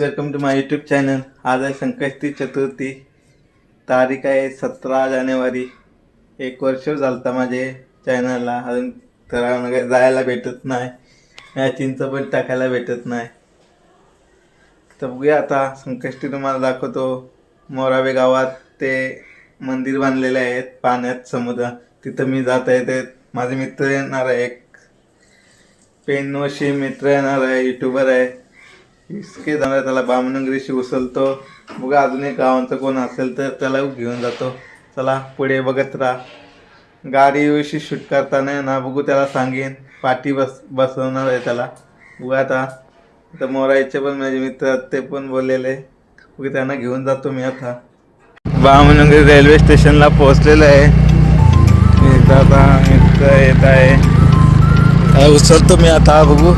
Guys welcome to my YouTube channel आज आहे संकष्टी चतुर्थी. तारीख आहे सतरा जानेवारी. एक वर्ष झालता माझे चॅनलला अजून तर जायला भेटत नाही. मॅचिंगचं पण टाकायला भेटत नाही. तर बघूया आता संकष्टी तुम्हाला दाखवतो. मोरावे गावात ते मंदिर बांधलेले आहेत. पाण्यात समुद्र. तिथं मी जात आहे. ते माझे मित्र येणार आहे. एक पेनवशी मित्र येणार आहे. युट्यूबर आहे. इसके जाणार त्याला बामणंगरीशी उचलतो बघा अजून एक गावांचं कोण असेल तर त्याला घेऊन जातो. चला पुढे बघत राहा. गाडीविषयी शूट करताना ना बघू त्याला सांगेन. पाठी बस बसवणार आहे त्याला. बघा आता. तर मोरायचे पण माझे मित्र ते पण बोललेले बघू त्यांना घेऊन जातो मी आता. बामणंगरी रेल्वे स्टेशनला पोहोचलेलं आहे. इथं आता मित्र येत आहे. उचलतो मी आता बघू.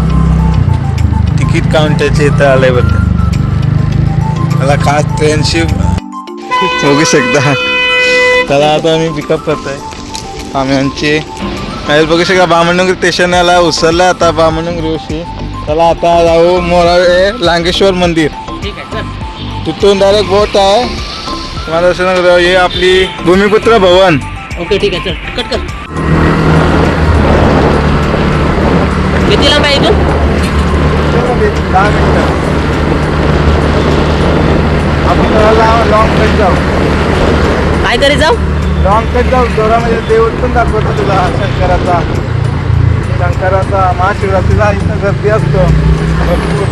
तिकीट काउंटरचे इथं आलंय बरं त्याला खास ट्रेनशी बघू शकता. त्याला आता मी पिकअप करतोय. आम्ही आमची काय बघू शकता बामणडोंगरी स्टेशनला उचललं आता बामणडोंगरीशी त्याला आता जाऊ मोराळे लांगेश्वर मंदिर. आहे तिथून डायरेक्ट बोट आहे. तुम्हाला. हे आपली भूमिपुत्र भवन. ओके ठीक आहे चल. कट कर. किती लांब आहे इथून? दहा मिनिटं. आपण लॉंग कट जाऊ. काय तरी जाऊ? लॉंग कट जाऊ जोरामध्ये देव पण दाखवतो तुला शंकराचा. शंकराचा महाशिवरात्रीला इथं गर्दी असतो. भरपूर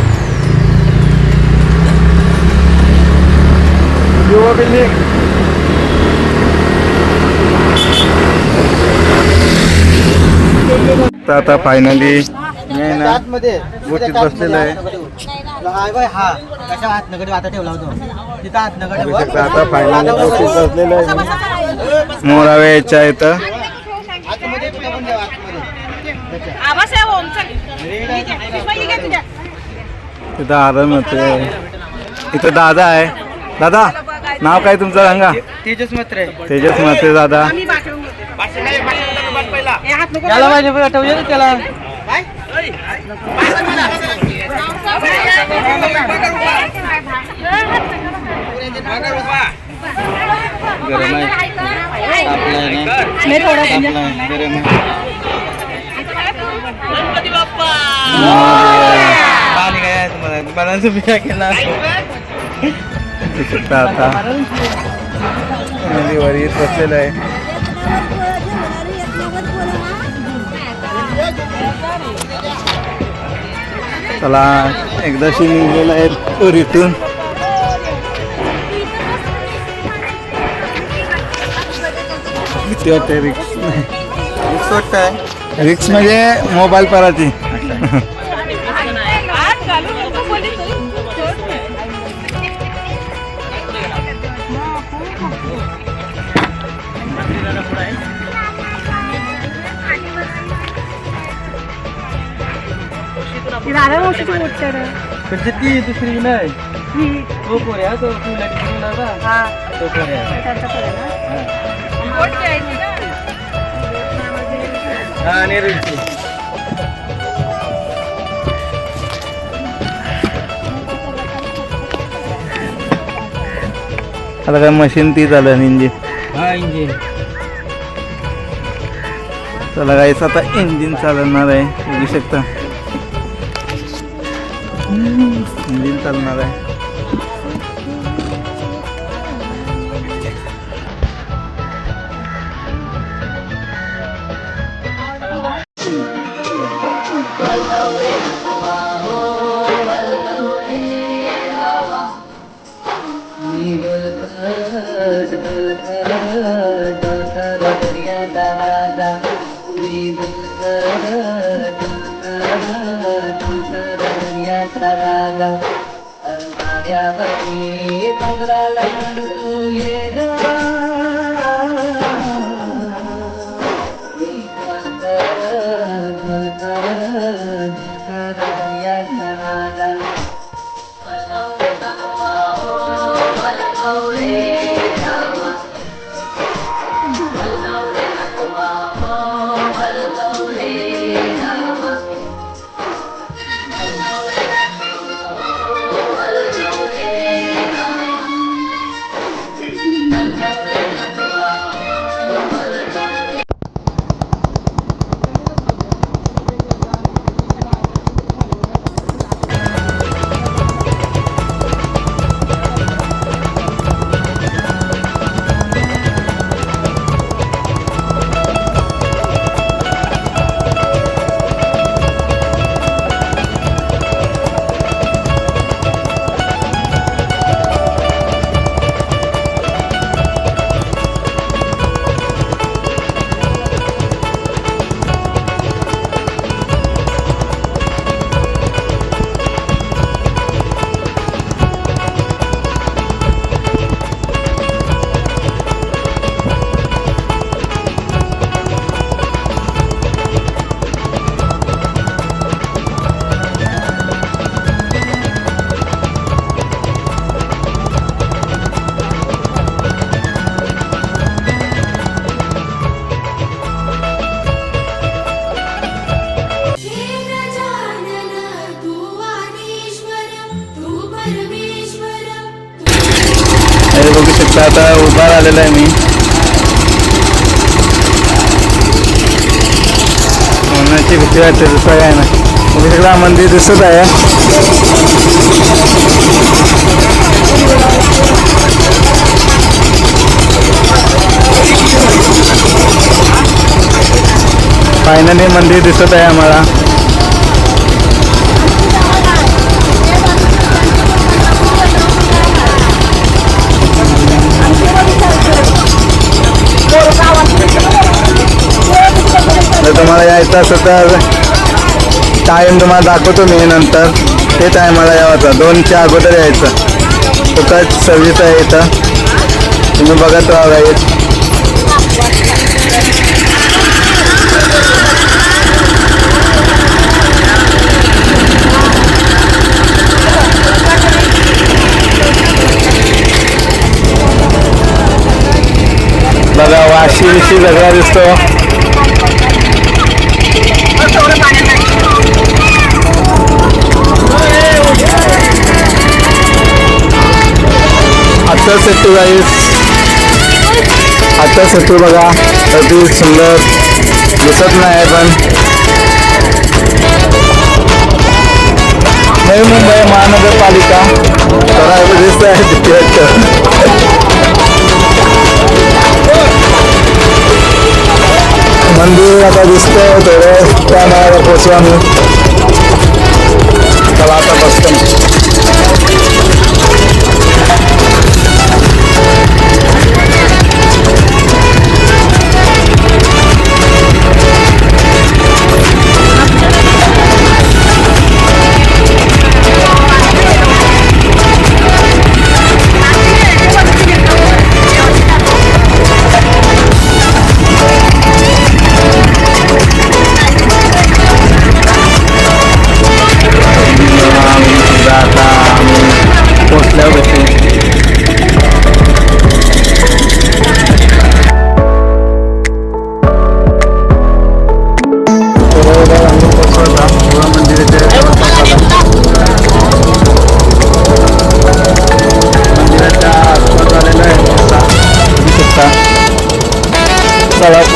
युवा बिल्डिंग. आता फायनली मी ना. बोटीत बसलेलो आहे. हा. कशा हात नगडी आता ठेवला होतो. तिथं हात नगडी बघू शकता आता फायनली बसलेलो आहे. मोरावे यायच्या इथं. आतमध्ये पण ठेवा, आतमध्ये. आबासाहेब तिथं आराम होतोय इथं दादा आहे. दादा नाव काय तुमचं सांगा. तेजस मात्र तेजस माते दादा हात त्याला. गरम आहे. गरम आहे गणपती बाप्पा पाणी काय तुम्हाला केला शकता आता नदीवर येत बसलेलं आहे चला एकदाशी निघलेला आहे रिटून वाटते रिक्स रिक्स वाटतंय रिक्स म्हणजे मोबाईल पराची मावशीची म्हणजे ती दुसरी नाही. तो पोऱ्या तो तुला हा. तो हा. आता काय मशीन ती झालं इंजिन हा इंजिन चला गाईस आता इंजिन चालणार आहे. बघू शकता. इंजिन चालणार आहे Thank తొందరలే తొందరలే आता उभा आलेला आहे मी. मनाची भीती वाटते दुसरं काय नाही मग तिकडं मंदिर दिसत आहे. फायनली मंदिर दिसत आहे आम्हाला. जर तुम्हाला यायचं तर टाईम तुम्हाला दाखवतो मी नंतर. ते टायमाला यावं दोनच्या अगोदर यायचं. स्वतः सर्विस आहे इथं. तुम्ही बघत राहा बघा वाशी विशी सगळा दिसतो. आता सेतू गाईस आता सेतू बघा अगदी सुंदर। दिसत नाही पण नवी मुंबई महानगरपालिका। जरा दिसत आहे मंदिर आता दिसतंय थोडं त्या नावाला पोचू आम्ही चला आता बसतो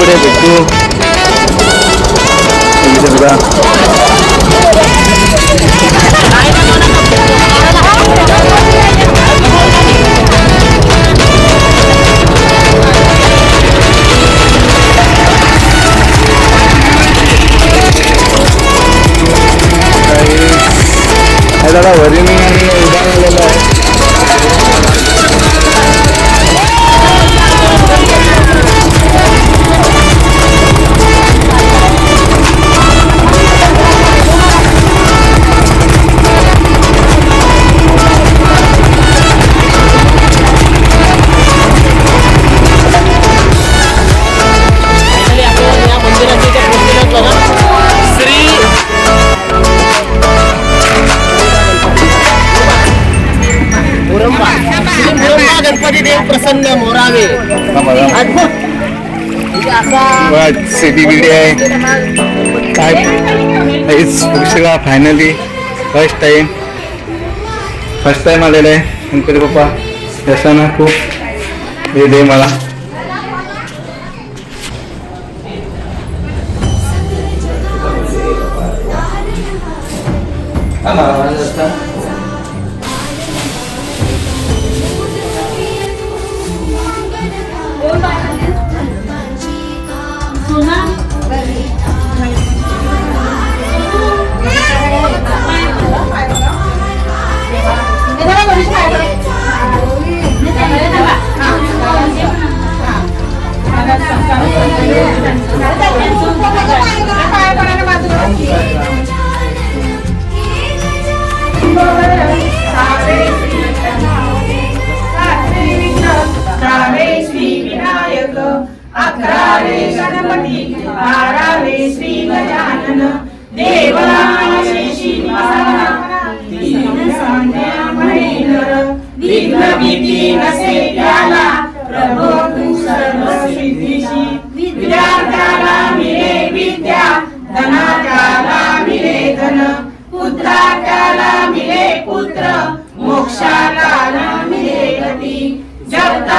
चला पुढे भेटू इथे बघा हे दादा सिटी बिडी आहे. काय? हेच पुरुषला finally first time first time आलेलं आहे. गणपती बाप्पा. त्याच्यानं खूप हे दे मला. दहावे Yeah.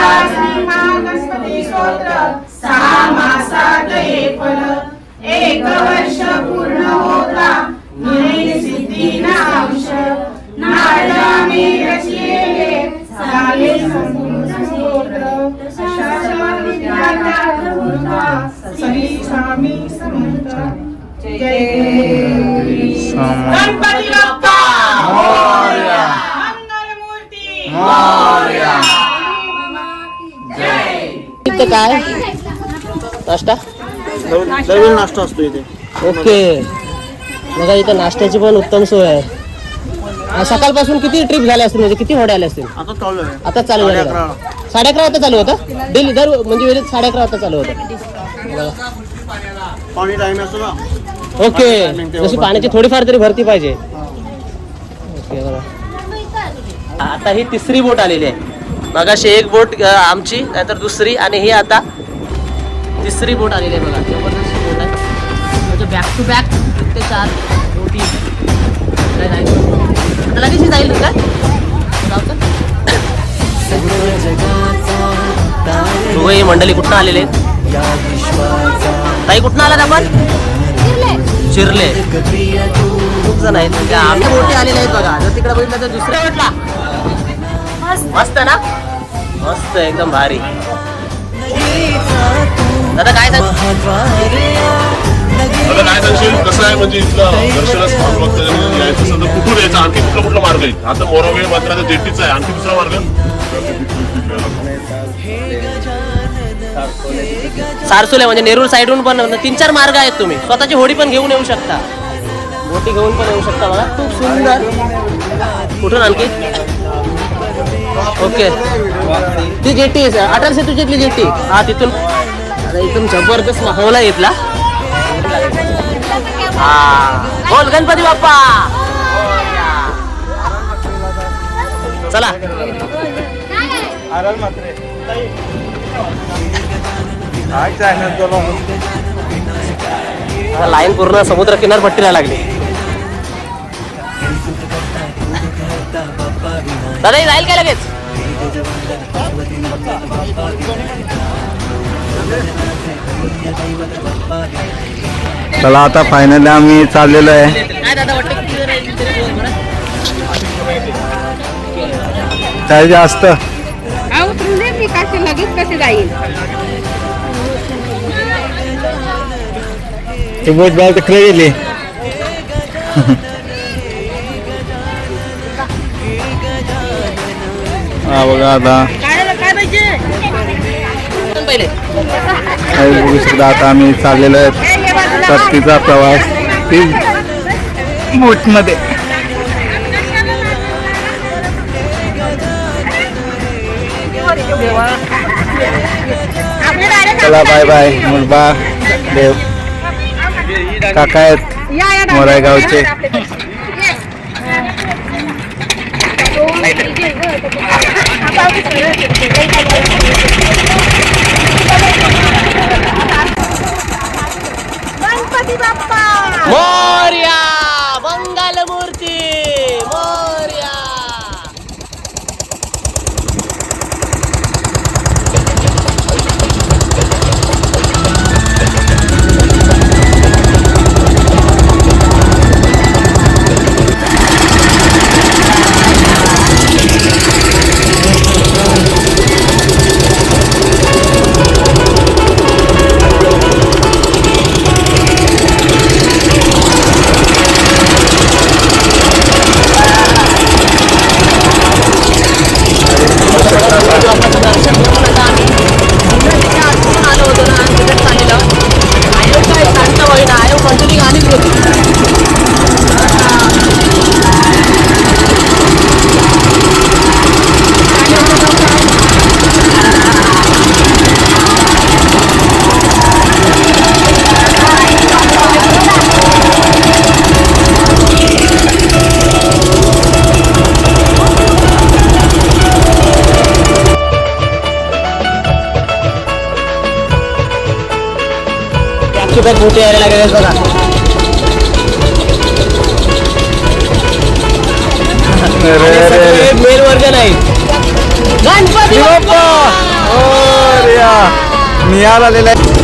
इथं काय? नाश्ता? नाश्ता असतो इथे. ओके. बघा इथं नाश्त्याची पण उत्तम सोय आहे. सकाळपासून किती ट्रिप झाल्या असतील? म्हणजे किती होड्या आल्या असतील? आता चालू आहे. आता चालू झालं? साडे अकरा वाजता चालू होतं? डेली दर म्हणजे वेळेत साडे अकरा वाजता चालू होतं. ओके. जशी पाण्याची थोडीफार तरी भरती पाहिजे. ओके बघा. आता ही तिसरी बोट आलेली आहे. मगाशी एक बोट आमची नाहीतर दुसरी आणि ही आता तिसरी बोट आलेली आहे बघा. जबरदस्त बोट आहे. म्हणजे बॅक टू बॅक ते चार बोटी. काय आता लगेच जाईल काय? गावचं? मंडळी कुठनं आलेले आहेत? ताई कुठनं आलात आपण? चिरले खूप जण आहेत. म्हणजे आम्ही मोठे आलेले आहेत बघा. जर तिकडे बघितलं तर दुसऱ्या वाटला मस्त. ना? मस्त एकदम भारी. दादा काय सांग? आता काय सांगशील? कसं आहे म्हणजे इथलं दर्शनास भागवत यायचं असेल तर कुठून यायचं? आणखी कुठला कुठला मार्ग आहे? आता मोरावेळ मात्र आता जेटीचा आहे. आणखी दुसरा मार्ग? सारसुले म्हणजे नेरूळ साईडहून पण तीन चार मार्ग आहेत तुम्ही. स्वतःची होडी पण घेऊन येऊ शकता. बोटी घेऊन पण येऊ शकता बघा. खूप सुंदर. कुठून आणखी? ओके. ती जेटी आहे अटल सेतूची जेटी. हा तिथून. आता इथून जबरदस्त माहोल आहे इथला. हा. बोल गणपती बाप्पा. चला. लाईन पूर्ण समुद्र किनारपट्टीला लागली. दादा हे जाईल काय लगेच? चला आता फायनली आम्ही चाललेलो आहे. काय दादा वाटतं किती जण आहेत तरी बोल बरं. काय जास्त. हा मी कसे लगेच कसे जाईल? ती बोट बाहेर तिकडे गेली हा बघा आता. बघू शकता आता आम्ही चाललेलो आहेत. सक्तीचा प्रवास. ती बोटमध्ये. चला बाय बाय मुलबा देव. काका आहेत मोरायगावचे गणपती बाप्पा! मोर्या बॅक बोटी यायला लागेल बघा मेल वर्ग नाही. गणपती बाप्पा! मोर्या मिळाला आलेला आहे.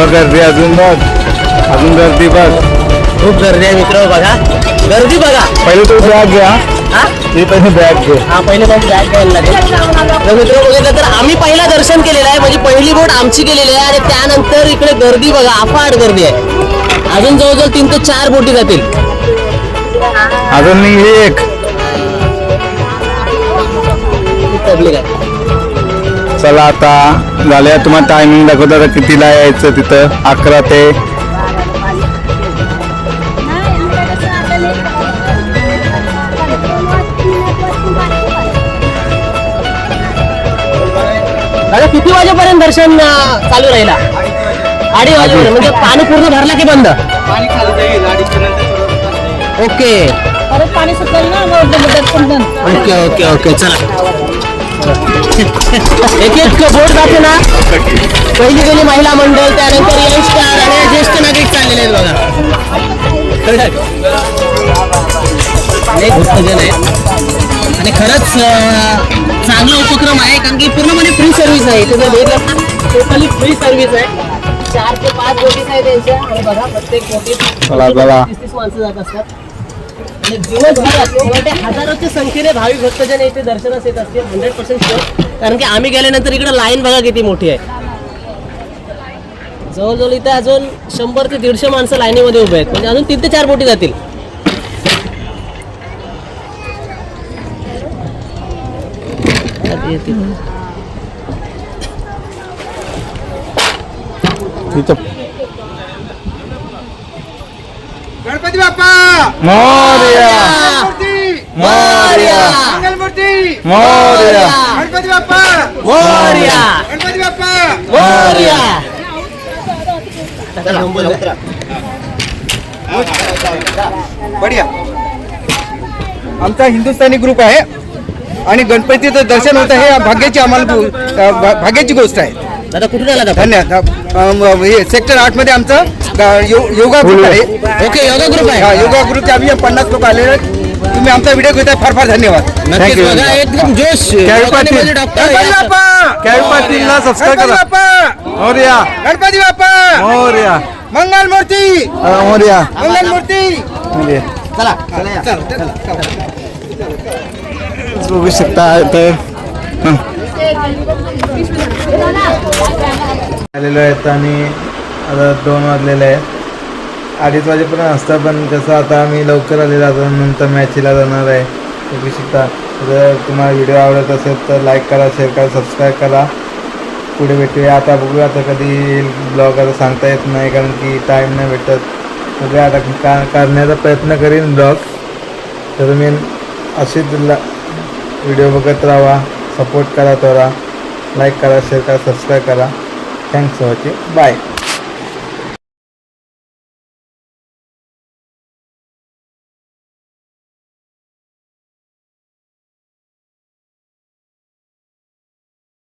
बघ गर्दी अजून बघ. अजून गर्दी बघ. खूप गर्दी आहे मित्र बघा. गर्दी बघा. पहिले तू बॅग घ्या. हा? ते पहिले बॅग घे. हा पहिले मग बॅग घ्यायला लागेल. तर मित्र बघितलं तर आम्ही पहिला दर्शन केलेलं आहे. म्हणजे पहिली बोट आमची केलेली आहे. आणि त्यानंतर इकडे गर्दी बघा. अफाट गर्दी आहे. अजून जवळजवळ तीन ते चार बोटी जातील. अजून मी एक. पब्लिक आहे. चला आता झाल्या. तुम्हाला टायमिंग दाखवता आता कितीला यायचं तिथं? अकरा ते? दादा किती वाजेपर्यंत दर्शन चालू राहिला? अडीच वाजेपर्यंत म्हणजे पाणी पूर्ण भरला की बंद? पाणी खाली जाईल अडीचशे नंतर ओके. परत पाणी सुटेल ना मग दर्शन बंद. Okay okay okay. चला. एक एक बोट जाते ना. पहिली गेली महिला मंडळ त्यानंतर यंगस्टार आणि ज्येष्ठ नागरिक चाललेले आहेत बघा. अनेक भक्तजन आहेत. आणि खरंच चांगला उपक्रम आहे कारण की पूर्णपणे फ्री सर्व्हिस आहे. इथे जर टोटली फ्री सर्व्हिस आहे. चार ते पाच बोटीस आहे त्यांच्या. आणि बघा प्रत्येक बोटीत चला. तीस तीस माणसं जात असतात. दिवसभरात हजारोच्या संख्येने भाविक भक्तजन इथे दर्शनास येत असतील हंड्रेड पर्सेंट शुअर कारण की आम्ही गेल्यानंतर इकडे लाईन बघा किती मोठी आहे. जवळजवळ इथे अजून शंभर ते दीडशे माणसं लाईनीमध्ये उभे आहेत. म्हणजे अजून तीन ते चार बोटी जातील. तिथं गणपती बाप्पा! मोरया! मोरया! मंगलमूर्ती! मोरया! गणपती बाप्पा! मोरया! गणपती बाप्पा! मोरया! बढिया. आमचा हिंदुस्थानी ग्रुप आहे आणि गणपतीचं दर्शन होतं हे भाग्याची आम्हाला भाग्याची गोष्ट आहे. दादा कुठून आला दादा? धन्यवाद. हे सेक्टर आठमध्ये आमचं ग- यो- योगा ग्रुप आहे. ओके योगा ग्रुप हा, आहे योगा ग्रुपचे आम्ही पन्नास लोक आलेले आहेत. तुम्ही आमचा व्हिडिओ घेताय फार फार धन्यवाद. नक्कीच you. बघा एकदम जोश. पाटील. योगाने डॉक्टर गणपती बाप्पा! कॅवी पाटीलला सबस्क्राईब गणपती करा. बाप्पा! मोरया. गणपती बाप्पा! मोरया. मंगलमूर्ती मोरया. मंगलमूर्ती मोरया. चला. बघू शकता तर. आलेलो आहेत आणि आता दोन वाजलेले आहेत. अडीच वाजेपर्यंत असतं पण कसं आता आम्ही लवकर आलेलो आता नंतर मॅचला जाणार आहे. बघू शकता जर तुम्हाला व्हिडिओ आवडत असेल तर लाईक करा शेअर करा सबस्क्राईब करा. पुढे भेटूया. आता बघूया आता कधी ब्लॉग आता सांगता येत नाही कारण की टाईम नाही भेटत. बघूया आता का करण्याचा प्रयत्न करीन ब्लॉग तर मी असेच व्हिडिओ बघत राहा सपोर्ट करा थोडा. लाईक करा शेअर करा सबस्क्राईब करा. Thanks for watching bye